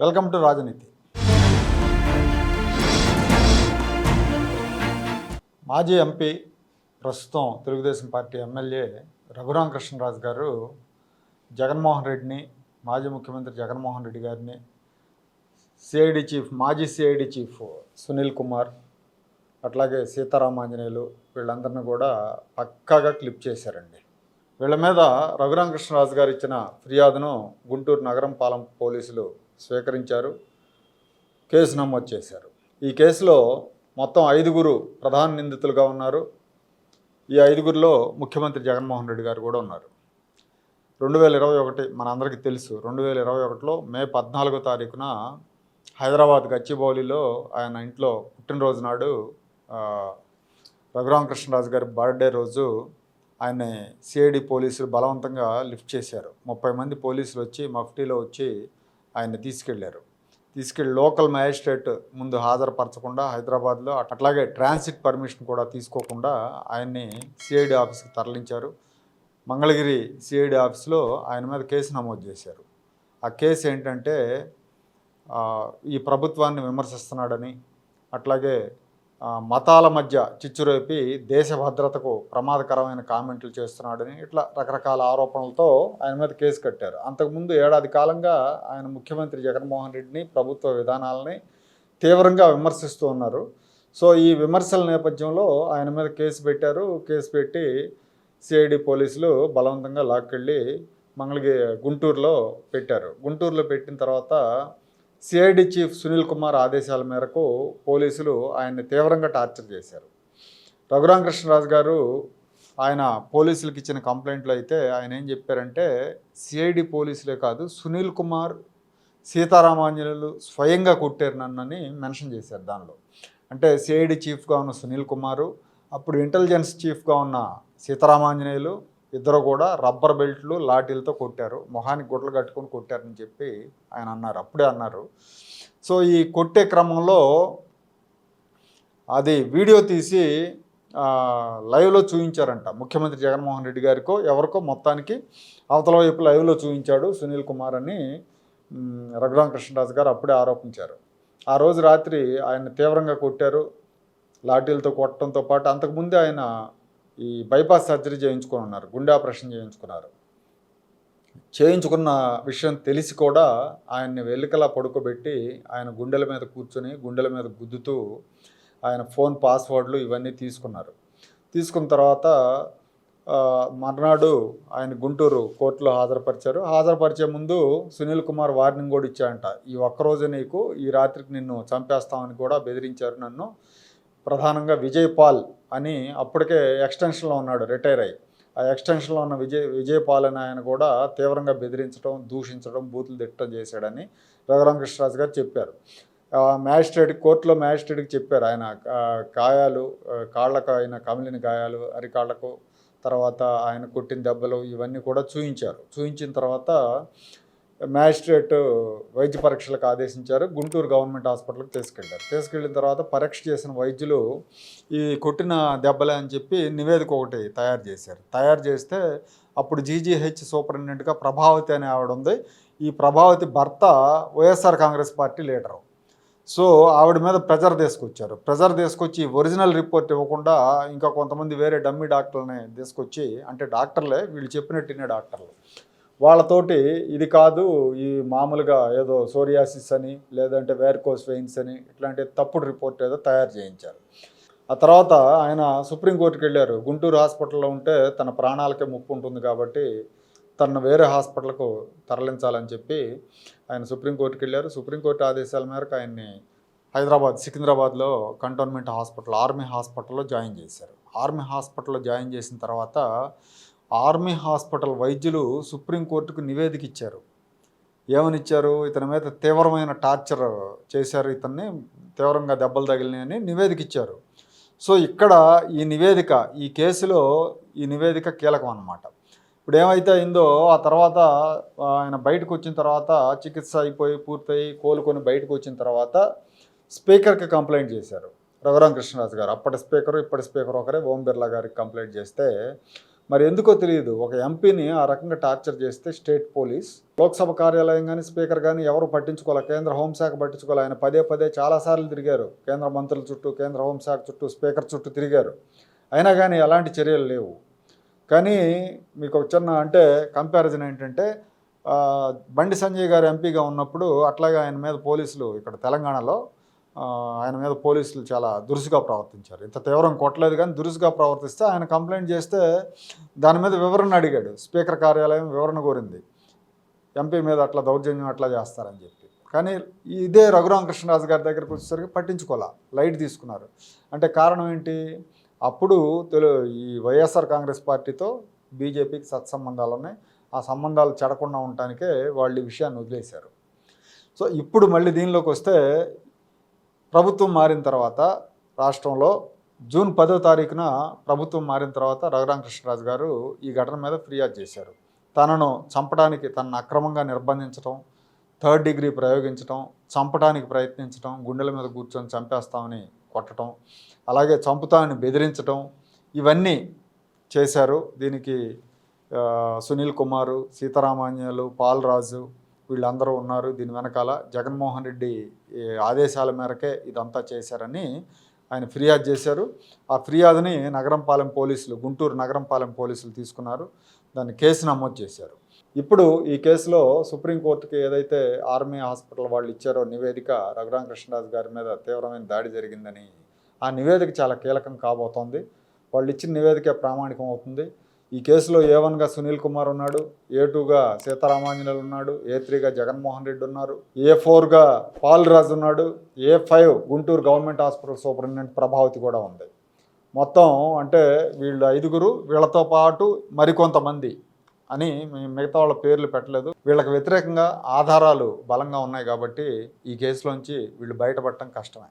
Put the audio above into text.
Welcome to రాజనీతి. మాజీ MP ప్రస్తుతం తెలుగుదేశం పార్టీ ఎమ్మెల్యే రఘురామ కృష్ణరాజు గారు జగన్మోహన్ రెడ్డిని మాజీ ముఖ్యమంత్రి జగన్మోహన్ రెడ్డి గారిని సిఐడి చీఫ్ మాజీ సిఐడి చీఫ్ సునీల్ కుమార్ అట్లాగే సీతారామాంజనేయులు వీళ్ళందరినీ కూడా పక్కాగా క్లిప్ చేశారండి. వీళ్ళ మీద రఘురామకృష్ణరాజు గారు ఇచ్చిన ఫిర్యాదును గుంటూరు నగరం పాలెం పోలీసులు స్వీకరించారు. కేసు నమోదు చేశారు. ఈ కేసులో మొత్తం ఐదుగురు ప్రధాన నిందితులుగా ఉన్నారు. ఈ ఐదుగురిలో ముఖ్యమంత్రి జగన్మోహన్ రెడ్డి గారు కూడా ఉన్నారు. రెండు వేల ఇరవై ఒకటి మనందరికీ తెలుసు రెండు వేల ఇరవై ఒకటిలో మే పద్నాలుగో తారీఖున హైదరాబాద్ గచ్చిబౌలిలో ఆయన ఇంట్లో పుట్టినరోజు నాడు ఆ, రఘురామకృష్ణరాజు గారి బర్త్డే రోజు ఆయన్ని సిఐడి పోలీసులు బలవంతంగా లిఫ్ట్ చేశారు. ముప్పై మంది పోలీసులు వచ్చి మఫ్టీలో వచ్చి ఆయన్ని తీసుకెళ్ళారు తీసుకెళ్ళి లోకల్ మ్యాజిస్ట్రేట్ ముందు హాజరుపరచకుండా హైదరాబాద్లో అట్లాగే ట్రాన్సిట్ పర్మిషన్ కూడా తీసుకోకుండా ఆయన్ని సిఐడి ఆఫీస్కి తరలించారు. మంగళగిరి సిఐడి ఆఫీస్లో ఆయన మీద కేసు నమోదు చేశారు. ఆ కేసు ఏంటంటే ఈ ప్రభుత్వాన్ని విమర్శిస్తున్నాడని అట్లాగే మతాల మధ్య చిచ్చురేపి దేశ భద్రతకు ప్రమాదకరమైన కామెంట్లు చేస్తున్నాడని ఇట్లా రకరకాల ఆరోపణలతో ఆయన మీద కేసు కట్టారు. అంతకుముందు ఏడాది కాలంగా ఆయన ముఖ్యమంత్రి జగన్మోహన్ రెడ్డిని ప్రభుత్వ విధానాలని తీవ్రంగా విమర్శిస్తూ ఉన్నారు. సో ఈ విమర్శల నేపథ్యంలో ఆయన మీద కేసు పెట్టారు. కేసు పెట్టి సిఐడి పోలీసులు బలవంతంగా లాక్కెళ్ళి మంగళగిరి గుంటూరులో పెట్టారు. గుంటూరులో పెట్టిన తర్వాత సిఐడి చీఫ్ సునీల్ కుమార్ ఆదేశాల మేరకు పోలీసులు ఆయన్ని తీవ్రంగా టార్చర్ చేశారు. రఘురామ కృష్ణరాజు గారు ఆయన పోలీసులకు ఇచ్చిన కంప్లైంట్లు అయితే ఆయన ఏం చెప్పారంటే సిఐడి పోలీసులే కాదు సునీల్ కుమార్ సీతారామాంజనులు స్వయంగా కొట్టారు నన్నని మెన్షన్ చేశారు దానిలో. అంటే సిఐడి చీఫ్గా ఉన్న సునీల్ కుమారు అప్పుడు ఇంటెలిజెన్స్ చీఫ్గా ఉన్న సీతారామాంజనేయులు ఇద్దరు కూడా రబ్బర్ బెల్ట్లు లాఠీలతో కొట్టారు. మొహానికి గుడ్లు కట్టుకొని కొట్టారని చెప్పి ఆయన అన్నారు. అప్పుడే అన్నారు. సో ఈ కొట్టే క్రమంలో అది వీడియో తీసి లైవ్లో చూపించారంట ముఖ్యమంత్రి జగన్మోహన్ రెడ్డి గారికో ఎవరికో మొత్తానికి అవతల వైపు లైవ్లో చూపించాడు సునీల్ కుమార్ అని మ్, రఘురామ కృష్ణరాజు గారు అప్పుడే ఆరోపించారు. ఆ రోజు రాత్రి ఆయన తీవ్రంగా కొట్టారు. లాఠీలతో కొట్టడంతో పాటు అంతకుముందే ఆయన ఈ బైపాస్ సర్జరీ చేయించుకొని ఉన్నారు గుండె ఆపరేషన్ చేయించుకున్నారు. చేయించుకున్న విషయం తెలిసి కూడా ఆయన్ని వెల్లికలా పడుకోబెట్టి ఆయన గుండెల మీద కూర్చొని గుండెల మీద గుద్దుతూ ఆయన ఫోన్ పాస్వర్డ్లు ఇవన్నీ తీసుకున్నారు. తీసుకున్న తర్వాత మర్నాడు ఆయన గుంటూరు కోర్టులో హాజరుపరిచారు. హాజరుపరిచే ముందు సునీల్ కుమార్ వార్నింగ్ కూడా ఇచ్చాయంట ఈ ఒక్కరోజు నీకు ఈ రాత్రికి నిన్ను చంపేస్తామని కూడా బెదిరించారు నన్ను. ప్రధానంగా విజయ్ పాల్ అని అప్పటికే ఎక్స్టెన్షన్లో ఉన్నాడు రిటైర్ అయ్యి. ఆ ఎక్స్టెన్షన్లో ఉన్న విజయ్ విజయ్ అని ఆయన కూడా తీవ్రంగా బెదిరించడం దూషించడం బూతులు తిట్టడం చేశాడని రఘురామకృష్ణరాజు గారు చెప్పారు. మ్యాజిస్ట్రేట్ కోర్టులో మ్యాజిస్ట్రేట్కి చెప్పారు ఆయన. గాయాలు కాళ్ళకు ఆయన కమిలిన గాయాలు అరికాళ్ళకు తర్వాత ఆయన కొట్టిన దెబ్బలు ఇవన్నీ కూడా చూయించారు. చూయించిన తర్వాత మ్యాజిస్ట్రేట్ వైద్య పరీక్షలకు ఆదేశించారు. గుంటూరు గవర్నమెంట్ హాస్పిటల్కి తీసుకెళ్ళారు. తీసుకెళ్ళిన తర్వాత పరీక్ష చేసిన వైద్యులు ఈ కొట్టిన దెబ్బలే అని చెప్పి నివేదిక ఒకటి తయారు చేశారు. తయారు చేస్తే అప్పుడు జీజీహెచ్ సూపరింటెండెంట్గా ప్రభావతి అనే ఆవిడ ఉంది. ఈ ప్రభావతి భర్త YSR Congress party leader. So ఆవిడ మీద ప్రెజర్ తీసుకొచ్చారు. ప్రెజర్ తీసుకొచ్చి ఒరిజినల్ రిపోర్ట్ ఇవ్వకుండా ఇంకా కొంతమంది వేరే డమ్మీ డాక్టర్లని తీసుకొచ్చి అంటే డాక్టర్లే వీళ్ళు చెప్పినట్టునే డాక్టర్లు. వాళ్ళతోటి ఇది కాదు ఈ మామూలుగా ఏదో సోరియాసిస్ అని లేదంటే వేర్కోస్ వెయిన్స్ అని ఇట్లాంటి తప్పుడు రిపోర్ట్ ఏదో తయారు చేయించారు. ఆ తర్వాత ఆయన సుప్రీంకోర్టుకి వెళ్ళారు. గుంటూరు హాస్పిటల్లో ఉంటే తన ప్రాణాలకే ముప్పు ఉంటుంది కాబట్టి తనను వేరే హాస్పిటల్కు తరలించాలని చెప్పి ఆయన సుప్రీంకోర్టుకి వెళ్ళారు. సుప్రీంకోర్టు ఆదేశాల మేరకు ఆయన్ని హైదరాబాద్ సికింద్రాబాద్లో కంటోన్మెంట్ హాస్పిటల్ ఆర్మీ హాస్పిటల్లో జాయిన్ చేశారు. ఆర్మీ హాస్పిటల్లో జాయిన్ చేసిన తర్వాత ఆర్మీ హాస్పిటల్ వైద్యులు సుప్రీంకోర్టుకు నివేదిక ఇచ్చారు. ఏమనిచ్చారు? ఇతని మీద తీవ్రమైన టార్చర్ చేశారు ఇతన్ని తీవ్రంగా దెబ్బలు తగిలినాయని నివేదిక ఇచ్చారు. సో ఇక్కడ ఈ నివేదిక ఈ కేసులో ఈ నివేదిక కీలకం అన్నమాట. ఇప్పుడు ఏమైతే అయిందో ఆ తర్వాత ఆయన బయటకు వచ్చిన తర్వాత చికిత్స అయిపోయి పూర్తయి కోలుకొని బయటకు వచ్చిన తర్వాత స్పీకర్కి కంప్లైంట్ చేశారు. రఘురామ కృష్ణరాజు గారు. అప్పటి స్పీకర్ ఇప్పటి స్పీకర్ ఒకరే ఓం బిర్లా గారికి కంప్లైంట్ చేస్తే మరి ఎందుకో తెలియదు. ఒక ఎంపీని ఆ రకంగా టార్చర్ చేస్తే స్టేట్ పోలీస్ లోక్సభ కార్యాలయం కానీ స్పీకర్ కానీ ఎవరు పట్టించుకోవాలి కేంద్ర హోంశాఖ పట్టించుకోవాలి ఆయన పదే పదే చాలాసార్లు తిరిగారు. కేంద్ర మంత్రుల చుట్టూ కేంద్ర హోంశాఖ చుట్టూ స్పీకర్ చుట్టూ తిరిగారు. అయినా కానీ ఎలాంటి చర్యలు లేవు. కానీ మీకు ఒక చిన్న అంటే కంపారిజన్ ఏంటంటే బండి సంజయ్ గారు ఎంపీగా ఉన్నప్పుడు అట్లాగే ఆయన మీద పోలీసులు ఇక్కడ తెలంగాణలో ఆయన మీద పోలీసులు చాలా దురుసుగా ప్రవర్తించారు. ఇంత తీవ్రం కొట్టలేదు కానీ దురుసుగా ప్రవర్తిస్తే ఆయన కంప్లైంట్ చేస్తే దాని మీద వివరణ అడిగాడు. స్పీకర్ కార్యాలయం వివరణ కోరింది. ఎంపీ మీద అట్లా దౌర్జన్యం అట్లా చేస్తారని చెప్పి. కానీ ఇదే రఘురామకృష్ణరాజు గారి దగ్గరకు వచ్చేసరికి పట్టించుకోవాలా లైట్ తీసుకున్నారు. అంటే కారణం ఏంటి? అప్పుడు తెలు ఈ వైఎస్ఆర్ కాంగ్రెస్ పార్టీతో బీజేపీకి సత్సంబంధాలు ఉన్నాయి. ఆ సంబంధాలు చెడకుండా ఉండటానికే వాళ్ళు ఈ విషయాన్ని వదిలేశారు. సో ఇప్పుడు మళ్ళీ దీనిలోకి వస్తే ప్రభుత్వం మారిన తర్వాత రాష్ట్రంలో జూన్ పదో తారీఖున ప్రభుత్వం మారిన తర్వాత రఘురామకృష్ణరాజు గారు ఈ ఘటన మీద ఫిర్యాదు చేశారు. తనను చంపడానికి తనను అక్రమంగా నిర్బంధించడం థర్డ్ డిగ్రీ ప్రయోగించడం చంపడానికి ప్రయత్నించడం గుండెల మీద కూర్చొని చంపేస్తామని కొట్టడం అలాగే చంపుతామని బెదిరించడం ఇవన్నీ చేశారు. దీనికి సునీల్ కుమారు సీతారామాన్యాలు పాల్రాజు వీళ్ళందరూ ఉన్నారు. దీని వెనకాల జగన్మోహన్ రెడ్డి ఈ ఆదేశాల మేరకే ఇదంతా చేశారని ఆయన ఫిర్యాదు చేశారు. ఆ ఫిర్యాదుని నగరంపాలెం పోలీసులు గుంటూరు నగరంపాలెం పోలీసులు తీసుకున్నారు. దాన్ని కేసు నమోదు చేశారు. ఇప్పుడు ఈ కేసులో సుప్రీంకోర్టుకి ఏదైతే ఆర్మీ హాస్పిటల్ వాళ్ళు ఇచ్చారో నివేదిక రఘురామకృష్ణరాజు గారి మీద తీవ్రమైన దాడి జరిగిందని ఆ నివేదిక చాలా కీలకం కాబోతోంది. వాళ్ళు ఇచ్చిన నివేదిక ప్రామాణికం అవుతుంది ఈ కేసులో ఏ వన్గా సునీల్ కుమార్ ఉన్నాడు ఏ టూగా సీతారామాంజనేయులు ఉన్నాడు ఏ త్రీగా జగన్మోహన్ రెడ్డి ఉన్నారు ఏ ఫోర్గా పాల్రాజు ఉన్నాడు A five Guntur government hospital superintendent Prabhavathi కూడా ఉంది. మొత్తం అంటే వీళ్ళు ఐదుగురు వీళ్ళతో పాటు మరికొంతమంది అని మేము మిగతా వాళ్ళ పేర్లు పెట్టలేదు. వీళ్ళకి వ్యతిరేకంగా ఆధారాలు బలంగా ఉన్నాయి కాబట్టి ఈ కేసులోంచి వీళ్ళు బయటపడటం కష్టమే.